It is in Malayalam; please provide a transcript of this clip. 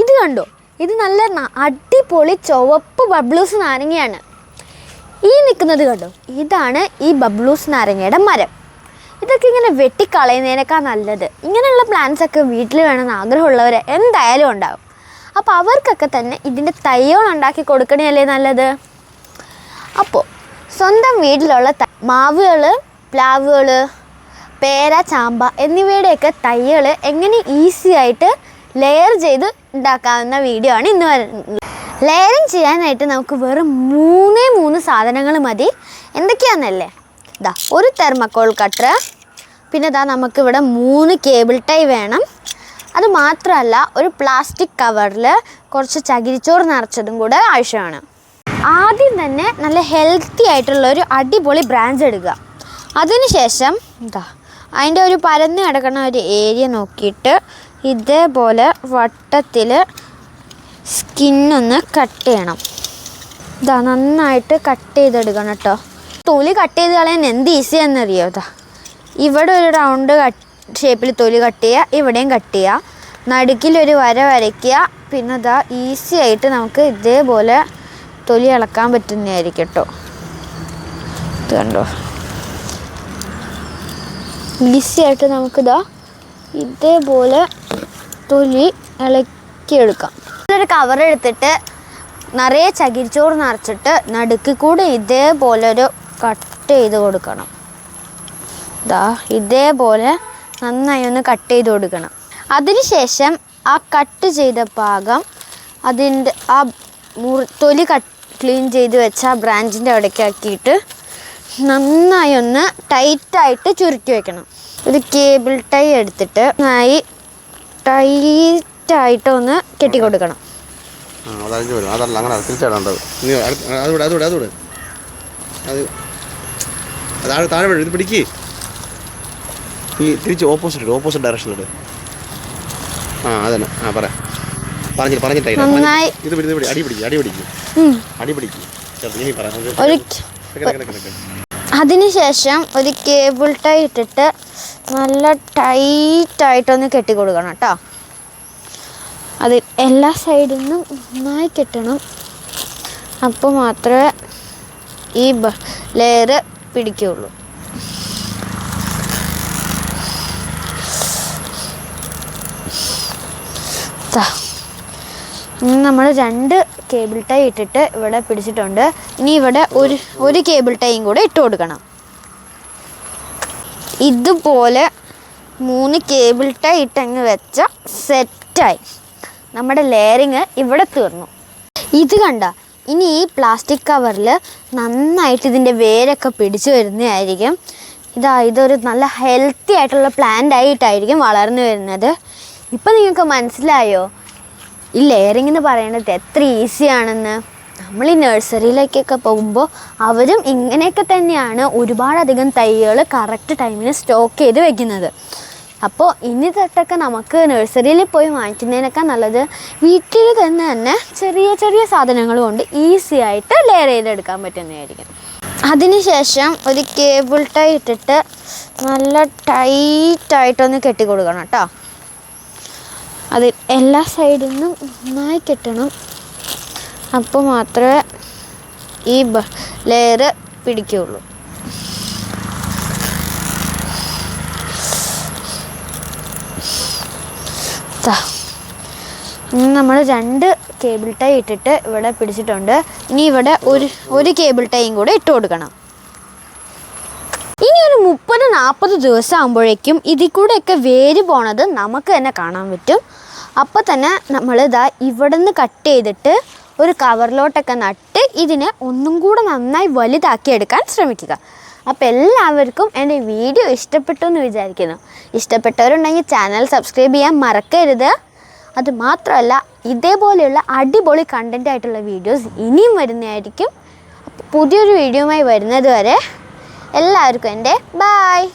ഇത് കണ്ടോ? ഇത് നല്ല അടിപൊളി ചുവപ്പ് ബബ്ലൂസ് നാരങ്ങയാണ്. ഈ നിൽക്കുന്നത് കണ്ടോ? ഇതാണ് ഈ ബബ്ലൂസ് നാരങ്ങയുടെ മരം. ഇതൊക്കെ ഇങ്ങനെ വെട്ടിക്കളയുന്നതിനേക്കാൾ നല്ലത്. ഇങ്ങനെയുള്ള പ്ലാന്റ്സ് ഒക്കെ വീട്ടിൽ വേണമെന്ന് ആഗ്രഹമുള്ളവർ എന്തായാലും ഉണ്ടാകും അപ്പോൾ അവർക്കൊക്കെ തന്നെ ഇതിന്റെ തൈകൾ ഉണ്ടാക്കി കൊടുക്കണല്ലേ നല്ലത്? അപ്പോൾ സ്വന്തം വീട്ടിലുള്ള മാവുകൾ പ്ലാവുകൾ പേര ചാമ്പ എന്നിവയുടെയൊക്കെ തൈകൾ എങ്ങനെ ഈസി ആയിട്ട് ലെയർ ചെയ്ത് ഉണ്ടാക്കാവുന്ന വീഡിയോ ആണ് ഇന്ന് ലെയറിങ് ചെയ്യാനായിട്ട് നമുക്ക് വെറും മൂന്നേ മൂന്ന് സാധനങ്ങൾ മതി. എന്തൊക്കെയാണെന്നല്ലേ ഇതാ ഒരു തെർമക്കോൾ കട്ടർ പിന്നെ ഇതാ നമുക്കിവിടെ മൂന്ന് കേബിൾ ടൈ വേണം. അത് മാത്രമല്ല ഒരു പ്ലാസ്റ്റിക് കവറിൽ കുറച്ച് ചകിരിച്ചോറ് നിറച്ചതും കൂടെ ആവശ്യമാണ്. ആദ്യം തന്നെ നല്ല ഹെൽത്തി ആയിട്ടുള്ള ഒരു അടിപൊളി ബ്രാഞ്ച് എടുക്കുക. അതിനുശേഷം എന്താ അതിന്റെ ഒരു പരന്ന് കിടക്കുന്ന ഒരു ഏരിയ നോക്കിയിട്ട് ഇതേപോലെ വട്ടത്തിൽ സ്കിന്നൊന്ന് കട്ട് ചെയ്യണം. ഇതാ നന്നായിട്ട് കട്ട് ചെയ്തെടുക്കണം കേട്ടോ. തൊലി കട്ട് ചെയ്ത് കളയാൻ എന്ത് ഈസിയാണെന്നറിയോ? ഇതാ ഇവിടെ ഒരു റൗണ്ട് ഷേപ്പിൽ തൊലി കട്ട് ചെയ്യുക ഇവിടെയും കട്ട് ചെയ്യുക. നടുക്കിലൊരു വര വരയ്ക്കുക. പിന്നെ ഇതാ ഈസി ആയിട്ട് നമുക്ക് ഇതേപോലെ തൊലി ഇളക്കാൻ പറ്റുന്നതായിരിക്കും കേട്ടോ. ഇത് കണ്ടോ? ഈസി ആയിട്ട് നമുക്കിതാ ഇതേപോലെ തൊലി ഇളക്കിയെടുക്കാം. ഒരു കവർ എടുത്തിട്ട് നിറയെ ചകിരിച്ചോറ് നിറച്ചിട്ട് നടുക്കിൽ കൂടി ഇതേപോലെ ഒരു കട്ട് ചെയ്ത് കൊടുക്കണം. ഇതാ ഇതേപോലെ നന്നായി ഒന്ന് കട്ട് ചെയ്ത് കൊടുക്കണം. അതിനുശേഷം ആ കട്ട് ചെയ്ത ഭാഗം അതിന്റെ ആ മുറി തൊലി കട്ട് ക്ലീൻ ചെയ്ത് വെച്ച ആ ബ്രാഞ്ചിന്റെ അവിടേക്കാക്കിയിട്ട് നന്നായി ഒന്ന് ടൈറ്റായിട്ട് ചുരുട്ടി വെക്കണം. ഒരു കേബിൾ ടൈ എടുത്തിട്ട് നന്നായി ടൈറ്റായിട്ട് ഒന്ന് കെട്ടി കൊടുക്കണം ആ അതഴിഞ്ഞ് വരും അതല്ല അങ്ങനെ തിരിച്ചാടേണ്ടത്. നീ അത് അതാണ് താഴെ ഇത് പിടിക്ക്. തിരിച്ച് ഓപ്പോസിറ്റ് ആ അതന്നെ. ആ പറ. പറഞ്ഞിട്ട് പറഞ്ഞിട്ടേ നന്നായി- ഇത് പിടി ഇത് പിടി. അടി പിടിക്കും അടി പിടിക്കും. അടി പിടിക്കും. ചെറുത് ഇനി പറ. അതിനുശേഷം ഒരു കേബിൾ ടൈ ഇട്ടിട്ട് നല്ല ടൈറ്റായിട്ടൊന്ന് കെട്ടി കൊടുക്കണം കേട്ടോ. അത് എല്ലാ സൈഡിൽ നിന്നും നന്നായി കെട്ടണം. അപ്പോൾ മാത്രമേ ഈ ലെയർ പിടിക്കുള്ളൂ നമ്മൾ രണ്ട് കേബിൾ ടൈ ഇട്ടിട്ട് ഇവിടെ പിടിച്ചിട്ടുണ്ട്. ഇനി ഇവിടെ ഒരു ഒരു കേബിൾ ടൈയും കൂടെ ഇട്ട് കൊടുക്കണം. ഇതുപോലെ മൂന്ന് കേബിൾ ടൈ ഇട്ടങ്ങ് വെച്ച സെറ്റായി നമ്മുടെ ലെയറിങ് ഇവിടെ തീർന്നു. ഇത് കണ്ട ഇനി ഈ പ്ലാസ്റ്റിക് കവറിൽ നന്നായിട്ട് ഇതിന്റെ വേരൊക്കെ പിടിച്ചു വരുന്നതായിരിക്കും. ഇതാ ഇതൊരു നല്ല ഹെൽത്തി ആയിട്ടുള്ള പ്ലാന്റ് ആയിട്ടായിരിക്കും വളർന്നു വരുന്നത്. ഇപ്പം നിങ്ങൾക്ക് മനസ്സിലായോ? ഈ ലെയറിംഗ് എന്ന് പറയുന്നത് എത്ര ഈസിയാണെന്ന് നമ്മൾ ഈ നഴ്സറിയിലേക്കൊക്കെ പോകുമ്പോൾ അവരും ഇങ്ങനെയൊക്കെ തന്നെയാണ് ഒരുപാടധികം തൈകൾ കറക്റ്റ് ടൈമിന് സ്റ്റോക്ക് ചെയ്ത് വെക്കുന്നത്. അപ്പോൾ ഇനി തൊട്ടൊക്കെ നമുക്ക് നഴ്സറിയിൽ പോയി വാങ്ങിക്കുന്നതിനൊക്കെ നല്ലത് വീട്ടിൽ തന്നെ തന്നെ ചെറിയ ചെറിയ സാധനങ്ങൾ കൊണ്ട് ഈസി ആയിട്ട് ലെയർ ചെയ്തെടുക്കാൻ പറ്റുന്നതായിരിക്കും. അതിനുശേഷം ഒരു കേബിൾ ടൈ ഇട്ടിട്ട് നല്ല ടൈറ്റായിട്ടൊന്ന് കെട്ടി കൊടുക്കണം കേട്ടോ അത് എല്ലാ സൈഡിൽ നിന്നും നന്നായി കെട്ടണം. അപ്പോൾ മാത്രമേ ഈ ലെയർ പിടിക്കുള്ളൂ നമ്മൾ രണ്ട് കേബിൾ ടൈ ഇട്ടിട്ട് ഇവിടെ പിടിച്ചിട്ടുണ്ട്. ഇനി ഇവിടെ ഒരു ഒരു കേബിൾ ടൈയും കൂടെ ഇട്ട് കൊടുക്കണം. നാൽപ്പത് ദിവസം ആകുമ്പോഴേക്കും ഇതിൽ കൂടെയൊക്കെ വേര് പോണത് നമുക്ക് തന്നെ കാണാൻ പറ്റും. അപ്പോൾ തന്നെ നമ്മൾ ഇതാ ഇവിടെ നിന്ന് കട്ട് ചെയ്തിട്ട് ഒരു കവറിലോട്ടൊക്കെ നട്ട് ഇതിനെ ഒന്നും കൂടെ നന്നായി വലുതാക്കി എടുക്കാൻ ശ്രമിക്കുക. അപ്പോൾ എല്ലാവർക്കും എന്റെ വീഡിയോ ഇഷ്ടപ്പെട്ടു എന്ന് വിചാരിക്കുന്നു. ഇഷ്ടപ്പെട്ടവരുണ്ടെങ്കിൽ ചാനൽ സബ്സ്ക്രൈബ് ചെയ്യാൻ മറക്കരുത്. അതുമാത്രമല്ല ഇതേപോലെയുള്ള അടിപൊളി കണ്ടന്റ് ആയിട്ടുള്ള വീഡിയോസ് ഇനിയും വരുന്നതായിരിക്കും. പുതിയൊരു വീഡിയോയുമായി വരുന്നത് വരെ എല്ലാവർക്കും എന്റെ ബായ്